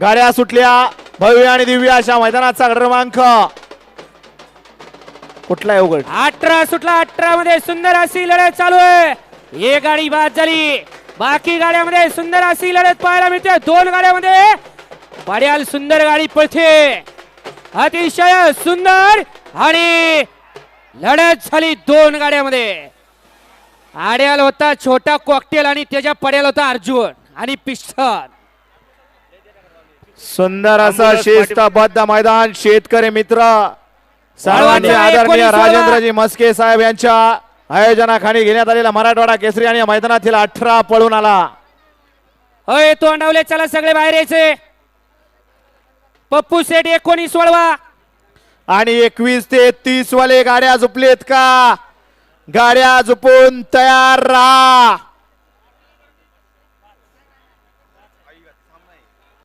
गाड्या सुटल्या. भव्य आणि दिव्य अशा मैदानाचा क्रमांक. कुठला उघड? अठरा सुटला अठरा मध्ये सुंदर अशी लढत चालू आहे. एक गाडी बाद झाली. बाकी गाड्यामध्ये सुंदर अशी लढत पाहायला मिळते. दोन गाड्यामध्ये पड्याल सुंदर गाडी पळते. अतिशय सुंदर आणि लढत झाली दोन गाड्यामध्ये. आड्याल होता छोटा कॉकटेल आणि त्याच्या पड्याल होता अर्जुन आणि पिस्टन. सुंदर असं शिस्तबद्ध मैदान शेतकरी मित्र. सर्वांनी सर्वांचे आदरणीय. राजेंद्रजी मस्के साहेब यांच्या आयोजनाखाली घेण्यात आलेला मराठवाडा केसरी आणि मैदानातील अठरा पळून आला. होय तोंडावले चला सगळे बाहेर यायचे पप्पू सेठ एकोणीस वळवा. आणि एकवीस ते तीस वाले गाड्या झुपलेत का? गाड्या झुपून तयार राहा.